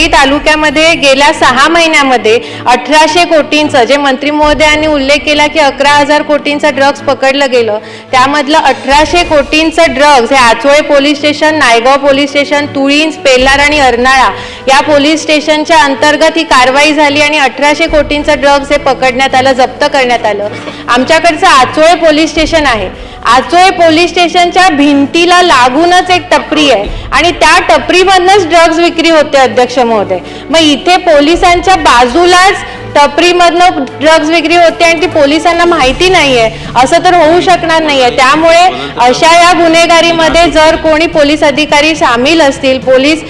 वसई तालुक्यामध्ये गेल्या सहा महिन्यामध्ये अठराशे कोटींचं जे मंत्री महोदयांनी उल्लेख केला की अकरा हजार कोटींचं ड्रग्ज पकडलं गेलं त्यामधलं अठराशे कोटींचं ड्रग्ज हे Achole police station Naigaon police station Tulinj Pelhar आणि अर्नाळा या पोलीस स्टेशनच्या अंतर्गत ही कारवाई झाली आणि अठराशे कोटींचं ड्रग्ज हे पकडण्यात आलं जप्त करण्यात आलं. आमच्याकडचं आचोळे पोलीस स्टेशन आहे. आचोळे पोलीस स्टेशनच्या भिंतीला लागूनच एक टपरी आहे आणि त्या टपरीमधनच ड्रग्ज विक्री होते अध्यक्ष महोदय. मग इथे पोलिसांच्या बाजूलाच टपरीमधनं ड्रग्ज विक्री होते आणि ती पोलिसांना माहिती नाहीये. असं तर होऊ शकणार नाहीये. त्यामुळे अशा या गुन्हेगारीमध्ये जर कोणी पोलीस अधिकारी सामील असतील पोलीस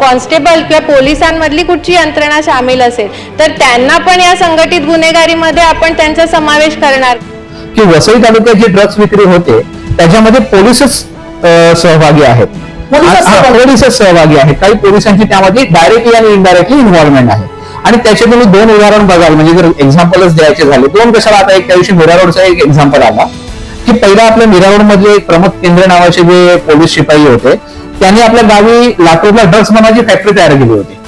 कॉन्स्टेबल किंवा पोलिसांमधली कुठची यंत्रणा सामील असेल तर त्यांना पण या संघटित गुन्हेगारीमध्ये आपण त्यांचा समावेश करणार. की वसई तालुक्यात जी ड्रग्ज विक्री होते त्याच्यामध्ये पोलीसच सहभागी आहेत. पोलीसच सहभागी? पोलीसच सहभागी आहेत. काही पोलिसांची त्यामध्ये डायरेक्टली आणि इनडायरेक्टली इन्व्हॉल्वमेंट आहे. आणि त्याचे तुम्ही दोन उदाहरण बघाल. म्हणजे जर एक्झाम्पलच द्यायचे झाले दोन कशाला आता एक त्या दिवशी मीरा रोडचा एक एक्झाम्पल आला की पहिला आपल्या मीरा रोड मधले प्रमोद केंद्र नावाचे जे पोलीस शिपाई होते त्यांनी आपल्या गावी लातूरला ड्रग्ज बनवायची फॅक्टरी तयार केली होती.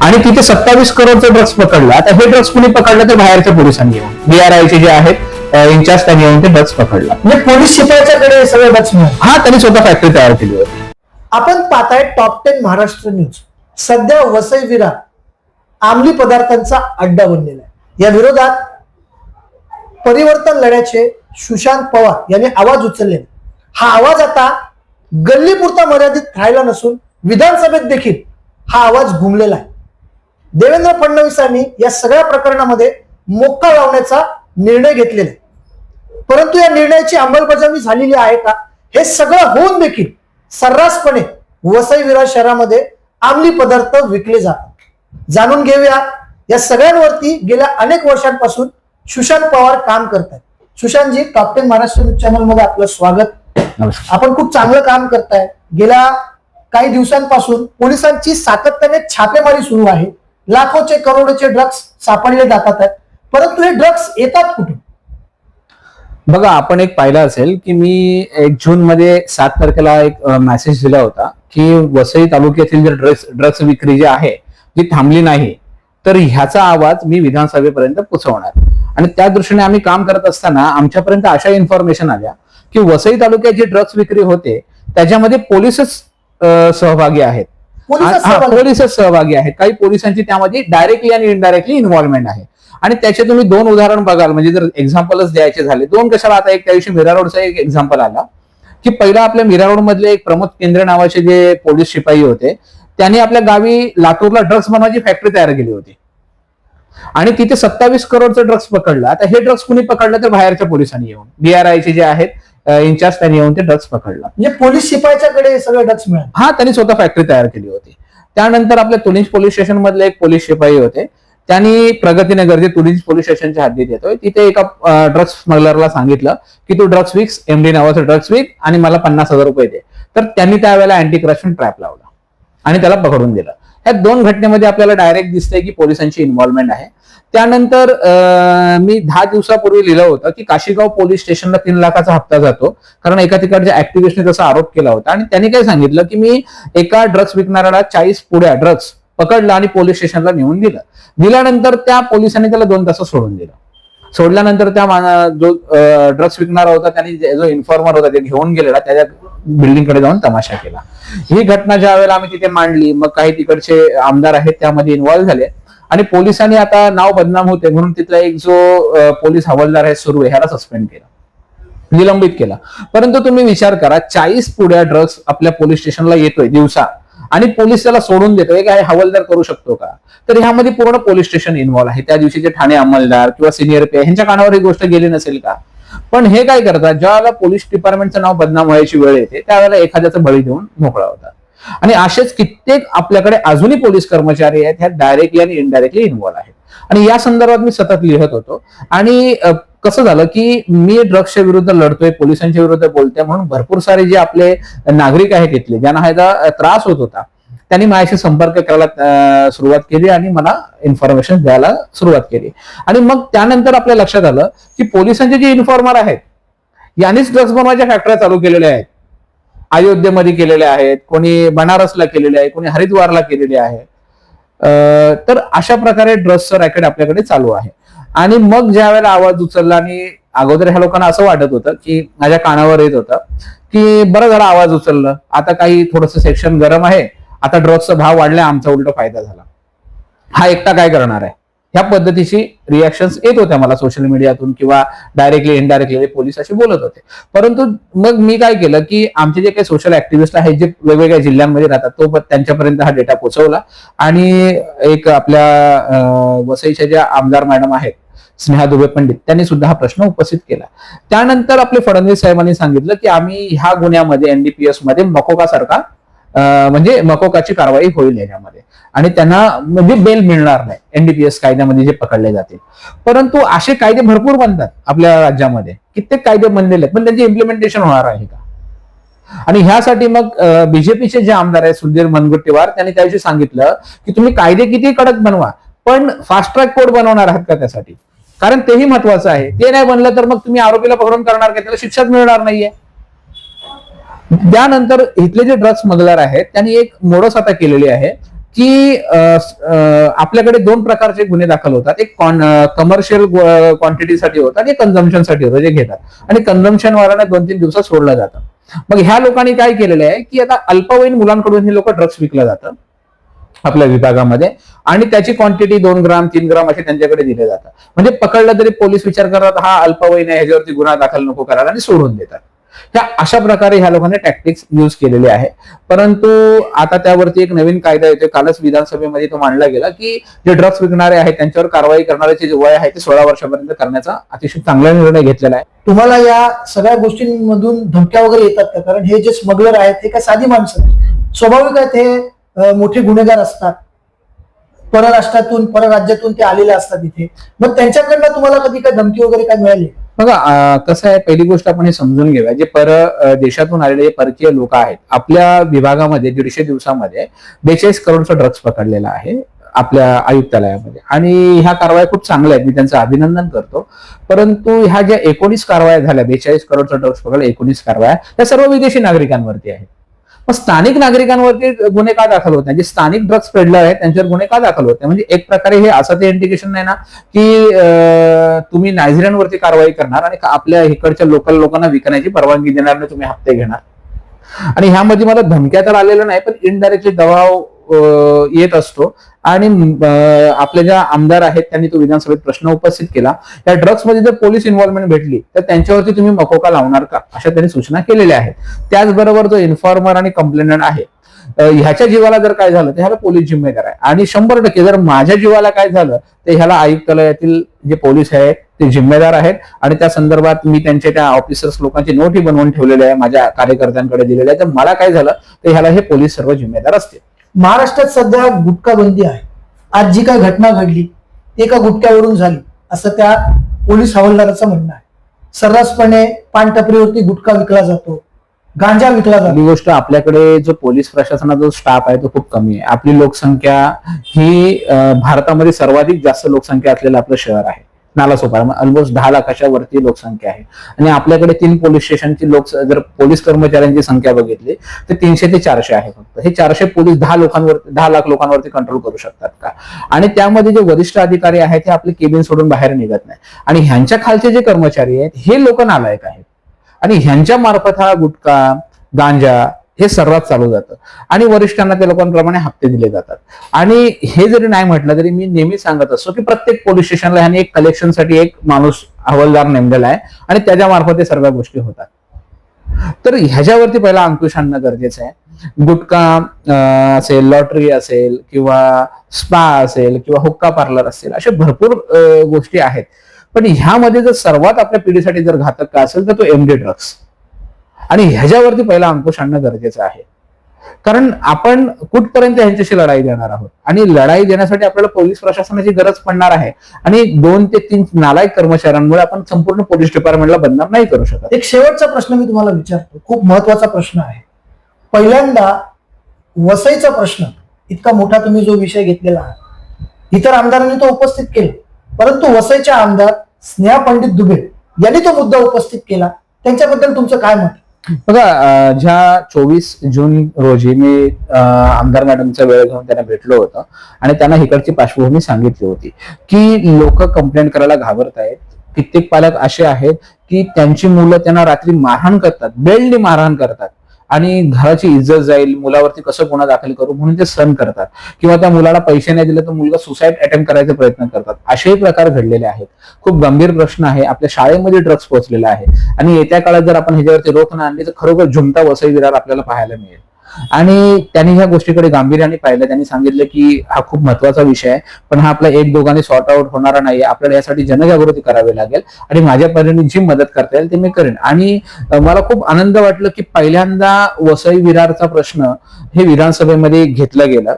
आणि तिथे सत्तावीस करोडचे ड्रग्ज पकडलं. आता हे ड्रग्ज कुणी पकडलं तर बाहेरच्या पोलिसांनी येऊन. बीआरआयचे जे आहेत इन्चार्ज त्यांनी येऊन ते ड्रग्ज पकडला. म्हणजे पोलीस शिपायाच्याकडे सगळे मिळाले. हा त्यांनी स्वतः फॅक्टरी तयार केली होती. आपण पाहताय टॉप टेन महाराष्ट्र न्यूज सध्या वसई विरार अंमली पदार्थांचा अड्डा बनलेला आहे. या विरोधात परिवर्तन लढ्याचे सुशांत पवार यांनी आवाज उचलले हा आवाज आता गल्लीपुरता मर्यादित राहिला नसून विधानसभेत देखील हा आवाज घुमलेला आहे. देवेंद्र फडणवीसांनी या सगळ्या प्रकरणामध्ये मोक्का लावण्याचा निर्णय घेतलेला आहे. परंतु या निर्णयाची अंमलबजावणी झालेली आहे का? हे सगळं होऊन देखील सर्रासपणे वसई विरार शहरामध्ये अंमली पदार्थ विकले जातात. जाणून घेऊया. या सगळ्यांवरती गेल्या अनेक वर्षांपासून सुशांत पवार काम करतात Sushantji top ten Maharashtra news चॅनलमध्ये आपलं स्वागत. आपण खूप चांगलं काम करताय. गेल्या काही दिवसांपासून पोलिसांची सातत्याने छापेमारी सुरू आहे. लाखोचे करोडोचे ड्रग्ज सापडले जातात परंतु हे ड्रग्ज येतात कुठून? बघा आपण एक पाहिलं असेल की मी एक जून मध्ये सात तारखेला एक मेसेज दिला होता की वसई तालुक्यातील जे ड्रग्स ड्रग्स विक्री जी आहे जी थांबली नाही तर ह्याचा आवाज मी विधानसभेपर्यंत पोहोचवणार आणि त्या दृष्टीने आम्ही काम करत असताना आमच्यापर्यंत अशा इन्फॉर्मेशन आल्या की वसई तालुक्यात जी ड्रग्स विक्री होते त्याच्यामध्ये पोलीसच सहभागी आहेत. पोलिसच हा, सहभागी. पोलीसच सहभागी आहेत. काही पोलिसांची त्यामध्ये डायरेक्टली आणि इनडायरेक्टली इन्व्हॉल्वमेंट आहे. आणि त्याचे तुम्ही दोन उदाहरण बघाल. म्हणजे जर एक्झाम्पलच द्यायचे झाले दोन कशाला आता एक त्या दिवशी मीरा रोडचा एक एक्झाम्पल आला की पहिला आपल्या मीरा रोड मधले एक प्रमोद केंद्र नावाचे जे पोलीस शिपाई होते त्यांनी आपल्या गावी लातूरला ड्रग्ज बनवायची फॅक्टरी तयार केली होती. आणि तिथे सत्तावीस करोडचं ड्रग्ज पकडलं. आता हे ड्रग्ज कुणी पकडलं तर बाहेरच्या पोलिसांनी येऊन. बीआरआयचे जे आहेत इन्चार्ज त्यांनी येऊन ते ड्रग्ज पकडलं. म्हणजे पोलीस शिपायाच्याकडे सगळे ड्रग्ज मिळाले. हा त्यांनी स्वतः फॅक्टरी तयार केली होती. त्यानंतर आपल्या तुलिंज पोलीस स्टेशन मधले एक पोलीस शिपाई होते. त्यांनी प्रगतीनगर जे तुलिंज पोलीस स्टेशनच्या हद्दीत येतोय. तिथे एका ड्रग्स स्मगलरला सांगितलं की तू ड्रग्स विक्स एमडी नावाचं ड्रग्स विक आणि मला पन्नास हजार रुपये दे. तर त्यांनी त्यावेळेला अँटी करप्शन ट्रॅप लावला. आणि त्याला पकडून दिलं. या दोन घटनेमध्ये आपल्याला डायरेक्ट दिसतंय की पोलिसांची इन्व्हॉल्वमेंट आहे. त्यानंतर मी दहा दिवसापूर्वी लिहिलं होतं की काशीगाव पोलीस स्टेशनला तीन लाखाचा हप्ता जातो. कारण एका तिकडच्या ऍक्टिव्हिस्टने तसा आरोप केला होता. आणि त्यांनी काय सांगितलं की मी एका ड्रग्स विकणाऱ्याला चाळीस पुड्या ड्रग्स पकडला आणि पोलीस स्टेशनला नेऊन दिलं. दिल्यानंतर त्या पोलिसांनी त्याला दोन तास सोडून दिलं. सोडल्यानंतर त्या मा- जो ड्रग्स विकणारा होता त्यांनी जो इन्फॉर्मर होता ते घेऊन गेलेला त्याच्या बिल्डिंगकडे जाऊन तमाशा केला. ही घटना ज्या वेळेला आम्ही तिथे मांडली मग काही तिकडचे आमदार आहेत त्यामध्ये इन्व्हॉल्व्ह झाले. आणि पोलिसांनी आता नाव बदनाम होते म्हणून तिथला एक जो पोलीस हवालदार आहे सुरू ह्याला सस्पेंड केला. निलंबित केला. परंतु तुम्ही विचार करा चाळीस पुढ्या ड्रग्स आपल्या पोलीस स्टेशनला येतोय दिवसा. आणि पोलीस त्याला सोडून देतोय काय हवालदार करू शकतो का? तर ह्यामध्ये पूर्ण पोलीस स्टेशन इन्व्हॉल्व आहे. त्या दिवशीचे ठाणे अंमलदार किंवा सिनियर पे ह्यांच्या कानावर ही गोष्ट गेली नसेल का? पण हे काय करतात ज्यावेळेला पोलीस डिपार्टमेंटचं नाव बदनाम व्हायची वेळ येते त्यावेळेला एखाद्याचा बळी देऊन मोकळा होता आणि असेच कित्येक आपल्याकडे अजूनही पोलीस कर्मचारी आहेत ह्या डायरेक्टली आणि इनडायरेक्टली इन्व्हॉल्व आहेत. आणि या संदर्भात मी सतत लिहित होतो. आणि कसं झालं की मी ड्रग्सच्या विरुद्ध लढतोय पोलिसांच्या विरुद्ध बोलतोय म्हणून भरपूर सारे जे आपले नागरिक आहेत तिथले ज्यांना ह्याचा त्रास होत होता त्यांनी माझ्याशी संपर्क करायला सुरुवात केली आणि मला इन्फॉर्मेशन द्यायला सुरुवात केली. आणि मग त्यानंतर आपल्या लक्षात आलं की पोलिसांचे जे इन्फॉर्मर आहेत यांनीच ड्रग्ज बनवायच्या फॅक्टऱ्या चालू केलेल्या आहेत. अयोध्येमध्ये केलेल्या आहेत कोणी बनारसला केलेले आहे कोणी हरिद्वारला केलेले आहे. तर अशा प्रकारे ड्रग्सचं रॅकेट आपल्याकडे चालू आहे. आणि मग ज्या वेळेला आवाज उचलला आणि अगोदर ह्या लोकांना असं वाटत होतं की माझ्या कानावर येत होतं की बरं झालं आवाज उचललं. आता काही थोडस सेक्शन गरम आहे. आता ड्रग्सचा भाव वाढला आमचा उलट फायदा झाला. हा एकटा काय करणार आहे? ह्या पद्धतीची रिॲक्शन्स येत होत्या मला सोशल मीडियातून किंवा डायरेक्टली इनडायरेक्टली पोलीस असे बोलत होते. परंतु मग मी काय केलं की आमचे जे काही सोशल ऍक्टिव्हिस्ट आहेत जे वेगवेगळ्या जिल्ह्यांमध्ये राहतात तो पण त्यांच्यापर्यंत हा डेटा पोहोचवला. आणि एक आपल्या वसईच्या ज्या आमदार मॅडम आहेत स्नेहा दुबे पंडित त्यांनी सुद्धा हा प्रश्न उपस्थित केला. त्यानंतर आपले फडणवीस साहेबांनी सांगितलं की आम्ही ह्या गुन्ह्यामध्ये एनडीपीएसमध्ये मकोका सारखा म्हणजे मकोकाची कारवाई होईल याच्यामध्ये. आणि त्यांना म्हणजे बेल मिळणार नाही. एनडीपीएस कायद्यामध्ये जे पकडले जातील. परंतु असे कायदे भरपूर बनतात आपल्या राज्यामध्ये. कित्येक कायदे बनलेले आहेत. पण त्यांचे इम्प्लिमेंटेशन होणार आहे का? आणि ह्यासाठी मग बीजेपीचे जे आमदार आहेत सुधीर मनगुट्टीवार त्यांनी त्याविषयी सांगितलं की तुम्ही कायदे किती कडक बनवा पण फास्ट ट्रॅक कोड बनवणार आहात का त्यासाठी? कारण तेही महत्वाचं आहे. ते नाही बनलं तर मग तुम्ही आरोपीला पकडून करणार का? त्याला शिक्षाच मिळणार नाहीये. त्यानंतर इथले जे ड्रग्स स्मगलर आहेत त्यांनी एक मोडस आता केलेली आहे की आपल्याकडे दोन प्रकारचे गुन्हे दाखल होतात. एक कमर्शियल क्वांटिटीसाठी होतात आणि कन्झम्पनसाठी होतं जे घेतात. आणि कन्झम्पन वाल्यांना दोन तीन दिवसात सोडलं जातं. मग ह्या लोकांनी काय केलेलं आहे की आता अल्पवयीन मुलांकडून हे लोक ड्रग्स विकलं जातं आपल्या विभागामध्ये आणि त्याची क्वांटिटी दोन ग्राम तीन ग्राम असे त्यांच्याकडे दिले जातात. म्हणजे पकडलं तरी पोलीस विचार करतात हा अल्पवयीन आहे ह्याच्यावरती गुन्हा दाखल नको करायला आणि सोडून देतात. ह्या अशा प्रकारे ह्या लोकांनी टॅक्टिक्स युज केलेले आहे. परंतु आता त्यावरती एक नवीन कायदा येतोय. कालच विधानसभेमध्ये तो मांडला गेला की जे ड्रग्स विकणारे आहेत त्यांच्यावर कारवाई करणाऱ्याचे जे वय आहे ते सोळा वर्षापर्यंत करण्याचा अतिशय चांगला निर्णय घेतलेला आहे. तुम्हाला या सगळ्या गोष्टींमधून धमक्या वगैरे येतात का? कारण हे जे स्मगलर आहेत हे काय साधी माणसं स्वाभाविक आहेत हे मोठे गुन्हेगार असतात. परराष्ट्रातून परराज्यातून ते आलेले असतात इथे. मग त्यांच्याकडनं तुम्हाला कधी काय धमकी वगैरे काय मिळाली? बघा कसं आहे पहिली गोष्ट आपण हे समजून घेऊया. जे पर देशातून आलेले जे परकीय लोक आहेत आपल्या विभागामध्ये दीडशे दिवसामध्ये बेचाळीस करोडचा ड्रग्ज पकडलेला आहे आपल्या आयुक्तालयामध्ये. आणि ह्या कारवाया खूप चांगल्या आहेत. मी त्यांचं अभिनंदन करतो. परंतु ह्या ज्या एकोणीस कारवाया झाल्या बेचाळीस करोडचा ड्रग्ज पकडला एकोणीस कारवाया त्या सर्व विदेशी नागरिकांवरती आहेत. मग स्थानिक नागरिकांवरती गुन्हे का दाखल होत नाही? जे स्थानिक ड्रग्ज स्प्रेडलर आहेत त्यांच्यावर गुन्हे का दाखल होत नाही? म्हणजे एक प्रकारे हे असं ते इंडिकेशन नाही ना की अं, तुम्ही नायझिरियनवरती कारवाई करणार आणि आपल्या इकडच्या लोकल लोकांना विकण्याची परवानगी देणार नाही तुम्ही हप्ते घेणार. आणि ह्यामध्ये मला धमक्या तर आलेल्या नाही पण इनडायरेक्टली दबाव येत असतो. आणि आपले ज्या आमदार आहेत त्यांनी तो विधानसभेत प्रश्न उपस्थित केला. या ड्रग्समध्ये जर पोलीस इन्व्हॉल्वमेंट भेटली तर त्यांच्यावरती तुम्ही मकोका लावणार का? अशा त्यांनी सूचना केलेल्या आहेत. त्याचबरोबर जो इन्फॉर्मर आणि कंप्लेनंट आहे ह्याच्या जीवाला जर काय झालं तर ह्याला पोलीस जिम्मेदार आहे. आणि शंभर टक्के जर माझ्या जीवाला काय झालं तर ह्याला आयुक्तालयातील जे पोलीस आहेत ते जिम्मेदार आहेत. आणि त्या संदर्भात मी त्यांच्या त्या ऑफिसर्स लोकांची नोटही बनवून ठेवलेले आहे माझ्या कार्यकर्त्यांकडे दिलेले आहे. तर मला काय झालं तर ह्याला हे पोलीस सर्व जिम्मेदार असतील. महाराष्ट्रात सध्या गुटखा बंदी आहे. आज जी काय घटना घडली ती एका गुटख्यावरून झाली असं त्या पोलीस हवालदाराचं म्हणणं आहे. सर्रासपणे पानटपरीवरती गुटखा विकला जातो गांजा विकला जातो. गोष्ट आपल्याकडे जो पोलीस प्रशासनाचा जो स्टाफ आहे तो खूप कमी आहे. आपली लोकसंख्या ही अं, भारतामध्ये सर्वाधिक जास्त लोकसंख्या असलेलं आपलं शहर आहे. नालासोपारा ऑलमोस्ट दहा लाखाच्या वरती लोकसंख्या आहे. आणि आपल्याकडे तीन पोलीस स्टेशनची लोक जर पोलीस कर्मचाऱ्यांची संख्या बघितली तर तीनशे ते चारशे आहे फक्त. हे चारशे पोलीस दहा लोकांवर दहा लाख लोकांवरती कंट्रोल करू शकतात का? आणि त्यामध्ये जे वरिष्ठ अधिकारी आहेत ते आपले केबिन सोडून बाहेर निघत नाही. आणि ह्यांच्या खालचे जे कर्मचारी आहेत हे लोक नालायक आहेत. आणि ह्यांच्या मार्फत हा गुटखा गांजा हे सर्वात चालू जातं. आणि वरिष्ठांना त्या लोकांप्रमाणे हप्ते दिले जातात. आणि हे जरी नाही म्हटलं तरी मी नेहमी सांगत असतो की प्रत्येक पोलीस स्टेशनला ह्याने एक कलेक्शनसाठी एक माणूस हवालदार नेमलेला आहे आणि त्याच्या मार्फत हे सर्व गोष्टी होतात. तर ह्याच्यावरती पहिला अंकुश आणणं गरजेचं आहे. गुटखा असेल लॉटरी असेल किंवा स्पा असेल किंवा हुक्का पार्लर असेल अशा भरपूर गोष्टी आहेत. पण ह्यामध्ये जर सर्वात आपल्या पिढीसाठी जर घातक का असेल तर तो एमडी ड्रग्स आणि ह्याच्यावरती पहिला अंकुश आणणं गरजेचं आहे. कारण आपण कुठपर्यंत ह्यांच्याशी लढाई देणार आहोत? आणि लढाई देण्यासाठी आपल्याला पोलीस प्रशासनाची गरज पडणार आहे. आणि दोन ते तीन नालायक कर्मचाऱ्यांमुळे आपण संपूर्ण पोलीस डिपार्टमेंटला बदनाम नाही करू शकत. एक शेवटचा प्रश्न मी तुम्हाला विचारतो. खूप महत्त्वाचा प्रश्न आहे. पहिल्यांदा वसईचा प्रश्न इतका मोठा तुम्ही जो विषय घेतलेला आहात इतर आमदारांनी तो उपस्थित केला. परंतु वसईच्या आमदार स्नेहा पंडित दुबे यांनी तो मुद्दा उपस्थित केला. त्यांच्याबद्दल तुमचं काय मत? बघा ज्या चोवीस जून रोजी मी आमदार मॅडमचा वेळ घेऊन त्यांना भेटलो होतो आणि त्यांना इकडची पार्श्वभूमी सांगितली होती की लोक कंप्लेंट करायला घाबरत आहेत. कित्येक पालक असे आहेत की त्यांची मुलं त्यांना रात्री मारहाण करतात बेल्टनी मारहाण करतात. आणि घराची इज्जत जाईल मुलावरती कसं गुन्हा दाखल करू म्हणून ते सण करतात. किंवा त्या मुलाला पैसे नाही दिले तर मुलगा सुसाईड अटेम्प्ट करायचा प्रयत्न करतात. असेही प्रकार घडलेले आहेत. खूप गंभीर प्रश्न आहे. आपल्या शाळेमध्ये ड्रग्स पोहोचलेला आहे. आणि येत्या काळात जर आपण ह्याच्यावरती रोख न आणली तर खरोखर झुमता वसई विरार आपल्याला पाहायला मिळेल. आणि त्यांनी ह्या गोष्टीकडे गांभीर्याने पाहिलं. त्यांनी सांगितलं की हा खूप महत्त्वाचा विषय आहे पण हा आपला एक दोघांनी सॉर्ट आउट होणारा नाही आपल्याला यासाठी जनजागृती करावी लागेल आणि माझ्या परीने जी मदत करता येईल ते मी करेन. आणि मला खूप आनंद वाटलं की पहिल्यांदा वसई विरारचा प्रश्न हे विधानसभेमध्ये घेतला गेला.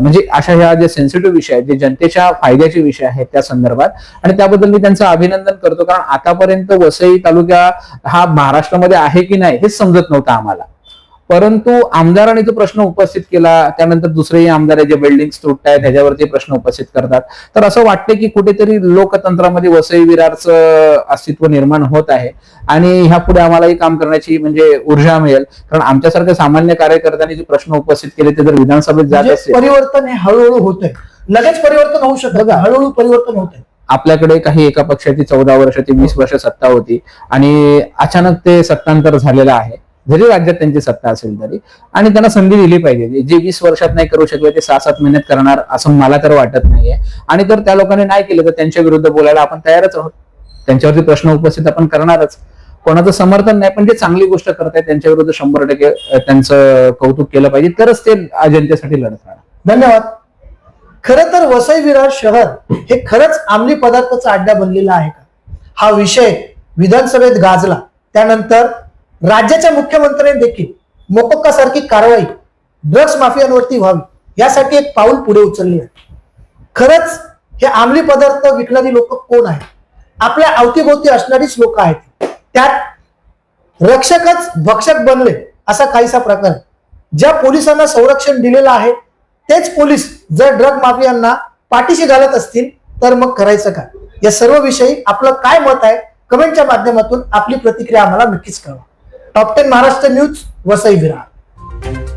म्हणजे अशा ह्या जे सेन्सिटिव्ह विषय आहेत जे जनतेच्या फायद्याचे विषय आहेत त्या संदर्भात. आणि त्याबद्दल मी त्यांचं अभिनंदन करतो कारण आतापर्यंत वसई तालुका हा महाराष्ट्रामध्ये आहे की नाही हेच समजत नव्हतं आम्हाला. परंतु आमदारांनी तो प्रश्न उपस्थित केला त्यानंतर दुसरेही आमदार जे बिल्डिंग तुटत आहेत ह्याच्यावरती प्रश्न उपस्थित करतात. तर असं वाटतं की कुठेतरी लोकतंत्रामध्ये वसई विरारचं अस्तित्व निर्माण होत आहे आणि ह्या पुढे आम्हालाही काम करण्याची म्हणजे ऊर्जा मिळेल. कारण आमच्यासारख्या सामान्य कार्यकर्त्यांनी जे प्रश्न उपस्थित केले ते जर विधानसभेत जात म्हणजे असेल परिवर्तन हे हळूहळू होत आहे लगेच परिवर्तन होऊ शकत. बघा. हळूहळू परिवर्तन होत आहे आपल्याकडे काही एका पक्षाची चौदा वर्षाची वीस वर्ष सत्ता होती आणि अचानक ते सत्तांतर झालेलं आहे. जरी राज्यात त्यांची सत्ता असेल तरी. आणि त्यांना संधी दिली पाहिजे. जे वीस वर्षात नाही करू शकले ते सहा सात महिन्यात करणार असं मला तर वाटत नाहीये. आणि जर त्या लोकांनी नाही केलं तर त्यांच्या विरुद्ध बोलायला आपण तयारच आहोत. त्यांच्यावरती प्रश्न उपस्थित आपण करणारच. कोणाचं समर्थन नाही पण जे चांगली गोष्ट करतायत त्यांच्या विरुद्ध शंभर टक्के त्यांचं कौतुक केलं पाहिजे. तरच ते जनतेसाठी लढत राहणार. धन्यवाद. खर तर वसई विरार शहर हे खरंच अंमली पदार्थाचा अड्डा बनलेला आहे का? हा विषय विधानसभेत गाजला. त्यानंतर राज्याच्या मुख्यमंत्र्यांनी देखील मोकोक्का सारखी कारवाई ड्रग्ज माफियांवरती व्हावी यासाठी एक पाऊल पुढे उचलले आहे. खरंच हे अंमली पदार्थ विकणारी लोक कोण आहेत? आपल्या अवतीभोवती असणारीच लोक आहेत. त्यात रक्षकच भक्षक बनले असा काहीसा प्रकार ज्या पोलिसांना संरक्षण दिलेलं आहे तेच पोलीस जर ड्रग माफियांना पाठीशी घालत असतील तर मग करायचं काय? या सर्व विषयी आपलं काय मत आहे? कमेंटच्या माध्यमातून आपली प्रतिक्रिया आम्हाला नक्कीच कळवा. Top ten Maharashtra news Vasai Virar